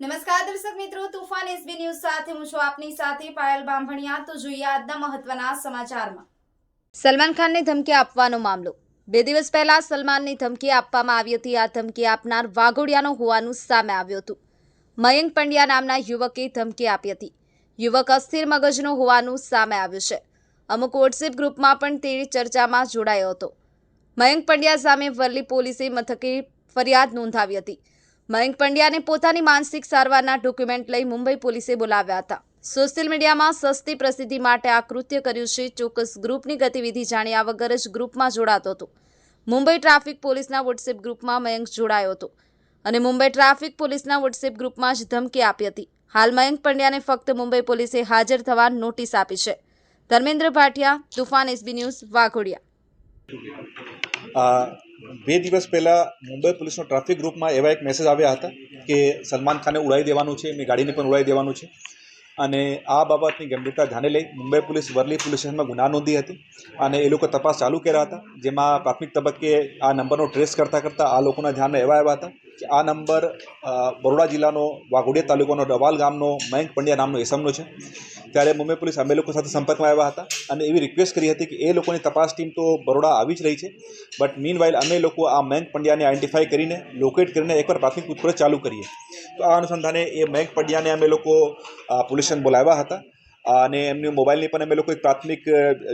નમસ્કાર દર્શક મિત્રો, તુફાન એસબી ન્યૂઝ સાથે હું છું આપની સાથે પાયલ બાંભણિયા. તો જોઈએ આજના મહત્વના સમાચારમાં. સલમાન ખાનને ધમકી આપવાનો મામલો. બે દિવસ પહેલા સલમાનની ધમકી આપવામાં આવી હતી. આ ધમકી આપનાર વાઘોડિયાનો હોવાનું સામે આવ્યું હતું. મયંક પંડ્યા નામના યુવકે ધમકી આપી હતી. યુવક અસ્થિર મગજનો હોવાનું સામે આવ્યું છે. અમુક વોટ્સએપ ગ્રુપમાં પણ તે ચર્ચામાં જોડાયો હતો. મયંક પંડ્યા સામે વરલી પોલીસે મથકે ફરિયાદ નોંધાવી હતી. મયંક પંડ્યાને પોતાની માનસિક સારવારના ડોક્યુમેન્ટ લઈ મુંબઈ પોલીસે બોલાવ્યા હતા. સોશિયલ મીડિયામાં સસ્તી પ્રસિદ્ધિ માટે આ કૃત્ય કર્યું છે. ચોક્કસ ગ્રુપની ગતિવિધિ જાણ્યા વગર જ ગ્રુપમાં જોડાતો હતો. મુંબઈ ટ્રાફિક પોલીસના વોટ્સએપ ગ્રુપમાં મયંક જોડાયો હતો અને મુંબઈ ટ્રાફિક પોલીસના વોટ્સએપ ગ્રુપમાં જ ધમકી આપી હતી. હાલ મયંક પંડ્યાને ફક્ત મુંબઈ પોલીસે હાજર થવા નોટિસ આપી છે. Dharmendra Bhatia, Toofan SB news, Waghodia. બે દિવસ પહેલાં મુંબઈ પોલીસનો ટ્રાફિક ગ્રુપમાં એવા એક મેસેજ આવ્યા હતા કે સલમાન ખાને ઉડાવી દેવાનું છે, એમની ગાડીને પણ ઉડાવી દેવાનું છે. અને આ બાબતની ગંભીરતા ધ્યાને લઈ મુંબઈ પોલીસ વરલી પોલીસ સ્ટેશનમાં ગુના નોંધી હતી અને એ લોકો તપાસ ચાલુ કર્યા હતા, જેમાં પ્રાથમિક તબક્કે આ નંબરનો ટ્રેસ કરતાં કરતાં આ લોકોના ધ્યાનમાં એવા આવ્યા હતા કે આ નંબર બરોડા જિલ્લાનો વાઘોડિયા તાલુકાનો ડવાલ ગામનો મયંક પંડ્યા નામનો એસમનો છે. ત્યારે મુંબઈ પોલીસ અમે લોકો સાથે સંપર્કમાં આવ્યા હતા અને એવી રિક્વેસ્ટ કરી હતી કે એ લોકોની તપાસ ટીમ તો બરોડા આવી જ રહી છે. બટ મીન વાઇલ અમે લોકો આ મયંક પંડ્યાને આઈડેન્ટિફાઈ કરીને લોકેટ કરીને એકવાર પ્રાથમિક પૂછપરછ ચાલુ કરીએ. તો આ અનુસંધાને એ મયંક પંડ્યાને અમે લોકો પોલીસ સ્ટેશન બોલાવ્યા હતા. અને એમની મોબાઈલની પણ અમે લોકો પ્રાથમિક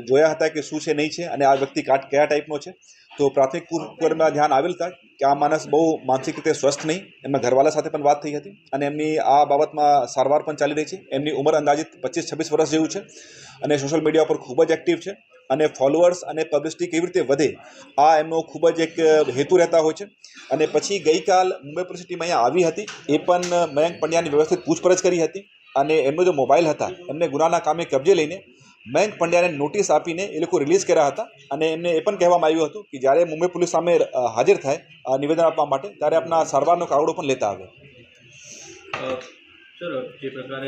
જોયા હતા કે શું છે, નહીં છે, અને આ વ્યક્તિ કયા ટાઈપનો છે. તો પ્રાથમિક પૂર્વમાં ધ્યાન આવેલ હતા કે આ માણસ બહુ માનસિક રીતે સ્વસ્થ નહીં. એમના ઘરવાળા સાથે પણ વાત થઈ હતી અને એમની આ બાબતમાં સારવાર પણ ચાલી રહી છે. એમની ઉંમર અંદાજિત પચીસ છવ્વીસ વર્ષ જેવું છે અને સોશિયલ મીડિયા પર ખૂબ જ એક્ટિવ છે અને ફોલોઅર્સ અને પબ્લિસિટી કેવી રીતે વધે આ એમનો ખૂબ જ એક હેતુ રહેતા હોય છે. અને પછી ગઈકાલ મુંબઈ પોલીસ અહીંયા આવી હતી. એ પણ મયંક પંડ્યાની વ્યવસ્થિત પૂછપરછ કરી હતી. અને એમનો જે મોબાઈલ હતા, એમને ગુનાના કામે કબજે લઈને મયંક પંડ્યાને નોટિસ આપીને એ લોકો રિલીઝ કર્યા હતા. અને એમને એ પણ કહેવામાં આવ્યું હતું કે જ્યારે મુંબઈ પોલીસ સામે હાજર થાય નિવેદન આપવા માટે, ત્યારે આપણા સારવારનો કાગળો પણ લેતા આવે. સર જે પ્રકારે